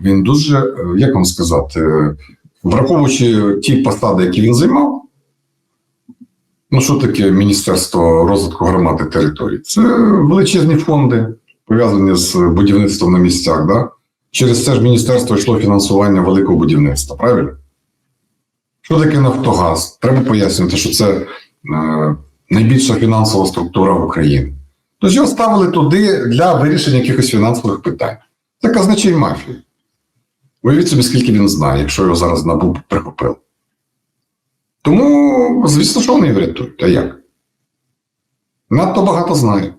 він дуже, е, як вам сказати, е, враховуючи ті посади, які він займав. Ну, що таке Міністерство розвитку громад і територій? Це величезні фонди, пов'язані з будівництвом на місцях. Да? Через це ж міністерство йшло фінансування великого будівництва, правильно? Що таке Нафтогаз? Треба пояснювати, що це е, найбільша фінансова структура в Україні. Тож його ставили туди для вирішення якихось фінансових питань. Це казначей мафії. Уявіть собі, скільки він знає, якщо його зараз набув прихопив. Тому, звісно, що вони врятують. А як? Надто багато знає.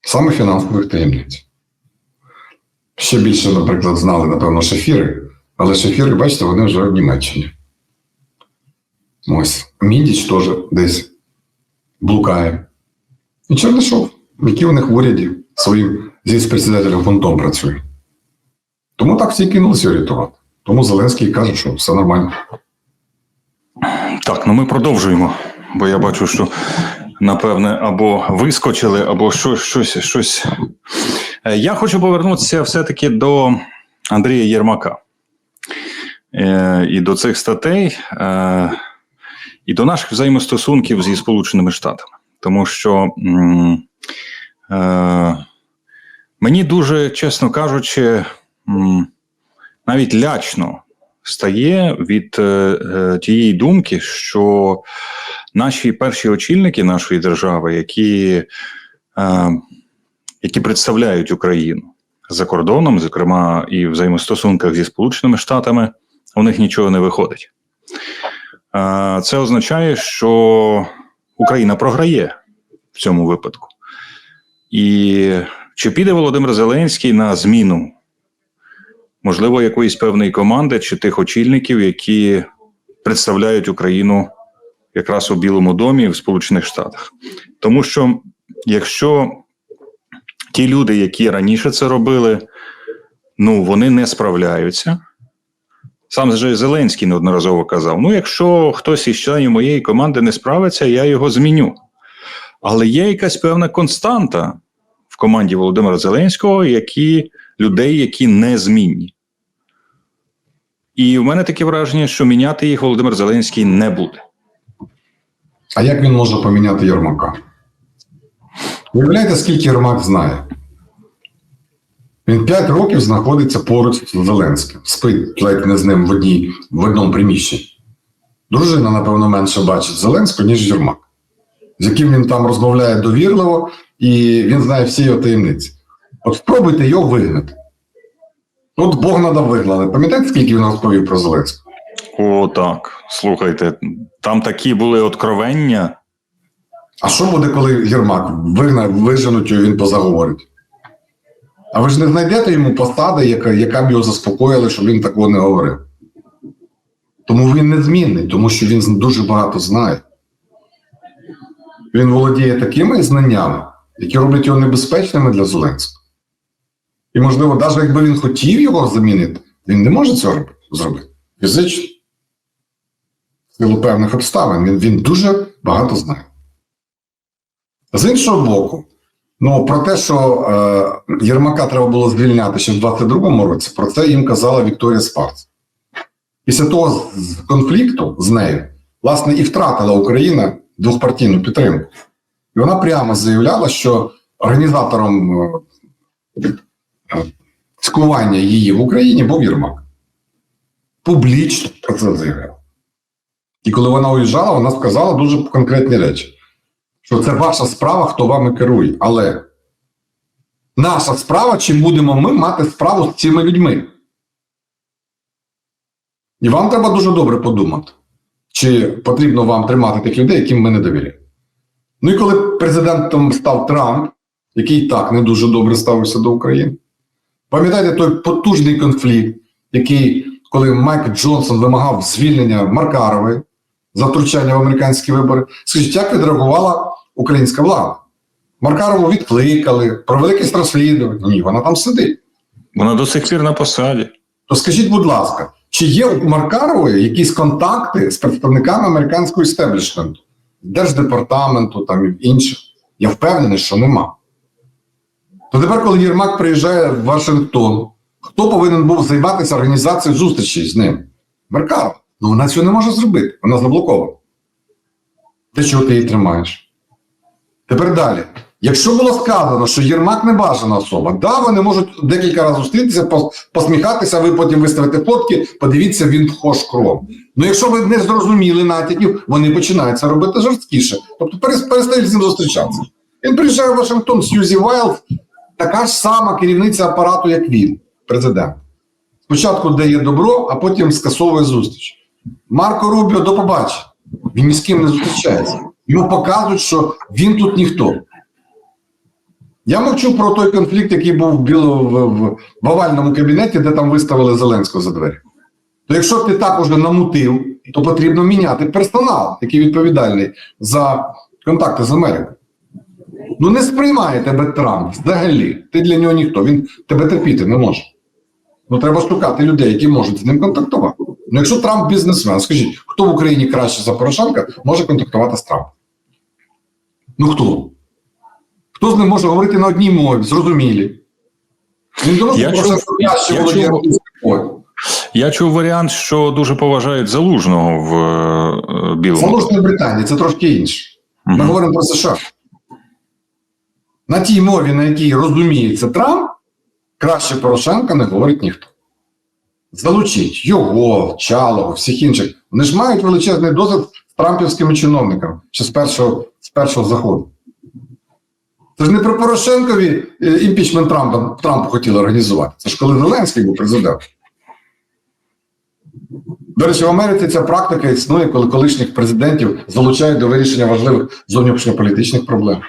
Саме фінансових таємниць. Ще більше, наприклад, знали, напевно, шефіри, але шефіри, бачите, вони вже в Німеччині. Ось. Мідіч теж десь блукає. І Чернишов, який у них в уряді своїм зі председателем фондом працює. Тому так всі кинулися рятувати. Тому Зеленський каже, що все нормально. Так, ну ми продовжуємо, бо я бачу, що напевне або вискочили, або щось. щось, щось. Е, Я хочу повернутися все-таки до Андрія Єрмака Е, і до цих статей, е, і до наших взаємостосунків зі Сполученими Штатами. Тому що мені дуже, чесно кажучи, навіть лячно стає від е, е, тієї думки, що наші перші очільники нашої держави, які, е, які представляють Україну за кордоном, зокрема і в взаємостосунках зі Сполученими Штатами, у них нічого не виходить. Це означає, що Україна програє в цьому випадку. І чи піде Володимир Зеленський на зміну можливо, якоїсь певної команди чи тих очільників, які представляють Україну якраз у Білому домі в Сполучених Штатах. Тому що якщо ті люди, які раніше це робили, ну вони не справляються. Сам же Зеленський неодноразово казав: ну, якщо хтось із членів моєї команди не справиться, я його зміню. Але є якась певна константа в команді Володимира Зеленського, які людей, які незмінні. І в мене таке враження, що міняти їх Володимир Зеленський не буде. А як він може поміняти Єрмака? Уявляєте, скільки Єрмак знає? Він 5 років знаходиться поруч з Зеленським, спить ледь не з ним в, одній, в одному приміщенні. Дружина, напевно, менше бачить Зеленського, ніж Єрмак, з яким він там розмовляє довірливо, і він знає всі його таємниці. От спробуйте його вигнати. От Бог надав вигнали. Пам'ятаєте, скільки він розповів про Зеленського? О, так. Слухайте, там такі були откровення. А що буде, коли Єрмак вигна, виженуть його, він позаговорить? А ви ж не знайдете йому посади, яка, яка б його заспокоїла, щоб він такого не говорив. Тому він незмінний, тому що він дуже багато знає. Він володіє такими знаннями, які роблять його небезпечними для Зеленського. І, можливо, навіть якби він хотів його замінити, він не може цього зробити фізично. Силу певних обставин. Він, він дуже багато знає. З іншого боку, ну про те, що е, Єрмака треба було звільняти ще в 22-му році, про це їм казала Вікторія Спарц. Після того конфлікту з нею, власне, і втратила Україна двохпартійну підтримку. І вона прямо заявляла, що організатором е, цькування її в Україні був Єрмак. Публічно про це заявляла. І коли вона уїжджала, вона сказала дуже конкретні речі що це ваша справа, хто вами керує. Але наша справа, чи будемо ми мати справу з цими людьми. І вам треба дуже добре подумати, чи потрібно вам тримати тих людей, яким ми не довіряємо. Ну і коли президентом став Трамп, який так не дуже добре ставився до України, пам'ятаєте той потужний конфлікт, який, коли Майк Джонсон вимагав звільнення Маркарової за втручання в американські вибори, скажіть, як відреагувала українська влада? Маркарову відкликали, провели якесь розслідування. Ні, вона там сидить. Вона до сих пір на посаді. То скажіть, будь ласка, чи є у Маркарової якісь контакти з представниками американського істеблішменту, держдепартаменту там і інших? Я впевнений, що нема. То тепер, коли Єрмак приїжджає в Вашингтон Хто повинен був займатися організацією зустрічі з ним? Меркава. Ну вона цього не може зробити. Вона заблокована. Для чого ти її тримаєш? Тепер далі. Якщо було сказано, що Єрмак не бажана особа, да, вони можуть декілька разів зустрітися, посміхатися, ви потім виставите фотки, подивіться, він вхож кров. Ну якщо ви не зрозуміли натяків, вони починають це робити жорсткіше. Тобто перес- перестають з ним зустрічатися. Він приїжджає в Вашингтон, Сьюзі Вайлд, така ж сама керівниця апарату, як він, президент. Спочатку дає добро, а потім скасовує зустріч. Марко Рубіо до побачення. Він ні з ким не зустрічається. Йому показують, що він тут ніхто. Я мовчу про той конфлікт, який був в, біло, в, в, овальному кабінеті, де там виставили Зеленського за двері. То якщо ти так уже намутив, то потрібно міняти персонал, який відповідальний за контакти з Америкою. Ну не сприймає тебе Трамп взагалі. Ти для нього ніхто. Він тебе терпіти не може. Ну треба шукати людей, які можуть з ним контактувати. Ну, якщо Трамп бізнесмен, скажіть, хто в Україні краще за Порошенка може контактувати з Трампом? Ну хто? Хто з ним може говорити на одній мові, зрозумілі? Він думає, що Порошенко краще володіє мовою. Я чув варіант, що дуже поважають залужного в е, Білому. Залужний в Британії це трошки інше. Ми Мгм. говоримо про США. На тій мові, на якій розуміється Трамп, краще Порошенка не говорить ніхто. Залучіть його, Чалого, всіх інших. Вони ж мають величезний досвід з трампівськими чиновниками ще з першого, з першого заходу. Це ж не про Порошенкові е, імпічмент Трампа Трампу хотіли організувати. Це ж коли Зеленський був президентом. До речі, в Америці ця практика існує, коли колишніх президентів залучають до вирішення важливих зовнішньополітичних проблем.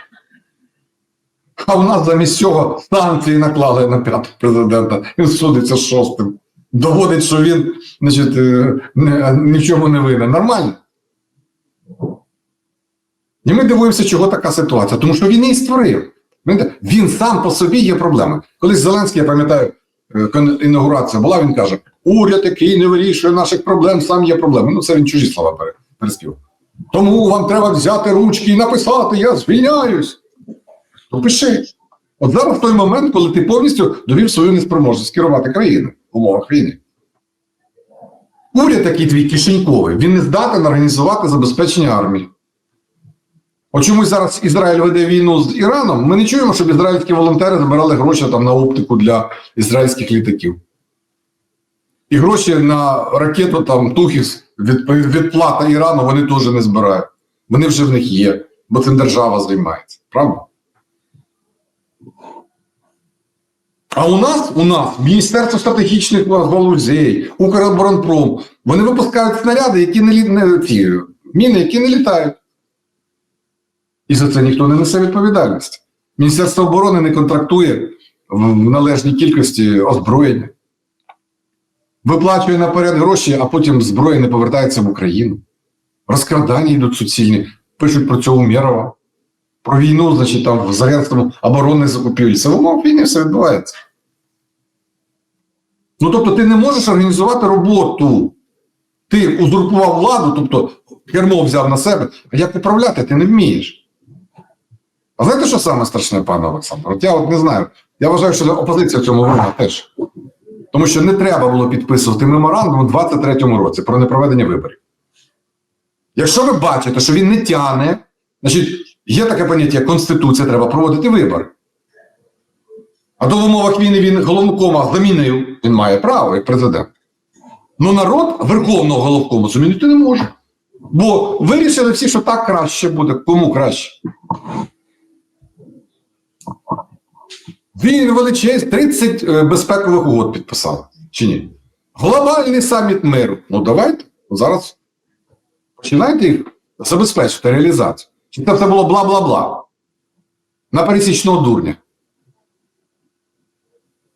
А у нас замість цього санкції наклали на п'ятого президента. Він судиться з шостим. Доводить, що він значить, е, не, ні в не винен. Нормально. І ми дивуємося, чого така ситуація. Тому що він її створив. Він, сам по собі є проблемою. Колись Зеленський, я пам'ятаю, е, інаугурація була, він каже: уряд, який не вирішує наших проблем, сам є проблеми. Ну, це він чужі слова пере- переспів. Тому вам треба взяти ручки і написати: Я звільняюсь. То пиши. От зараз той момент, коли ти повністю довів свою неспроможність керувати країною в умовах війни. Уряд такий твій кишеньковий, він не здатен організувати забезпечення армії. От чомусь зараз Ізраїль веде війну з Іраном. Ми не чуємо, щоб ізраїльські волонтери збирали гроші там на оптику для ізраїльських літаків. І гроші на ракету там Тухіс від, відплата Ірану вони теж не збирають. Вони вже в них є, бо цим держава займається. Правда? А у нас, у нас Міністерство стратегічних галузей, Укроборонпром, вони випускають снаряди, які не, не ці, міни, які не літають. І за це ніхто не несе відповідальності. Міністерство оборони не контрактує в належній кількості озброєння. Виплачує наперед гроші, а потім зброя не повертається в Україну. Розкрадання йдуть суцільні. Пишуть про цього Умєрова. Про війну, значить, там з агентством оборонних закупівель. Це в умовах війни все відбувається. Ну, тобто, ти не можеш організувати роботу. Ти узурпував владу, тобто кермо взяв на себе, а як управляти ти не вмієш. А знаєте, що саме страшне, пане Олександр? От я от не знаю. Я вважаю, що опозиція в цьому винна теж. Тому що не треба було підписувати меморандум у 23-му році про непроведення виборів. Якщо ви бачите, що він не тяне, значить, є таке поняття Конституція, треба проводити вибори. А то в умовах війни він головкома замінив, він має право як президент. Ну народ Верховного головкому замінити не може. Бо вирішили всі, що так краще буде. Кому краще? Він величезний 30 е, безпекових угод підписав. Чи ні? Глобальний саміт миру. Ну давайте. Зараз починайте їх забезпечити реалізацію. Чи це все було бла-бла-бла? На пересічного дурня.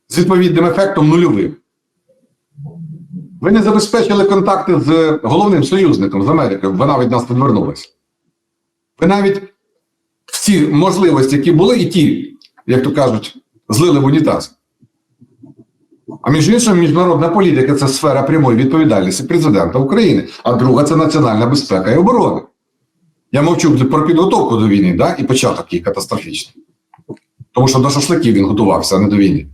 З відповідним ефектом нульовим. Ви не забезпечили контакти з головним союзником з Америкою, вона від нас відвернулася. Ви навіть всі можливості, які були, і ті, як то кажуть, злили в унітаз. А між іншим, міжнародна політика це сфера прямої відповідальності президента України, а друга це національна безпека і оборона. Я мовчу про підготовку до війни, да? і початок її катастрофічний. Тому що до шашликів він готувався, а не до війни.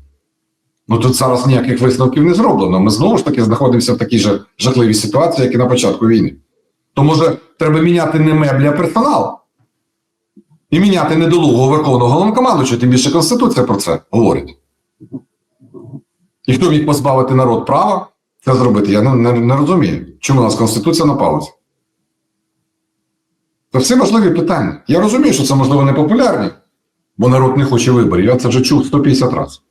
Ну тут зараз ніяких висновків не зроблено. Ми знову ж таки знаходимося в такій же жахливій ситуації, як і на початку війни. То може треба міняти не меблі, а персонал. І міняти недолугого верховного головнокомандуюча, тим більше Конституція про це говорить. І хто міг позбавити народ права це зробити? Я не, не, не розумію, чому у нас Конституція на паузі. Це все важливі питання. Я розумію, що це можливо не популярні, бо народ не хоче виборів. Я це вже чув 150 разів.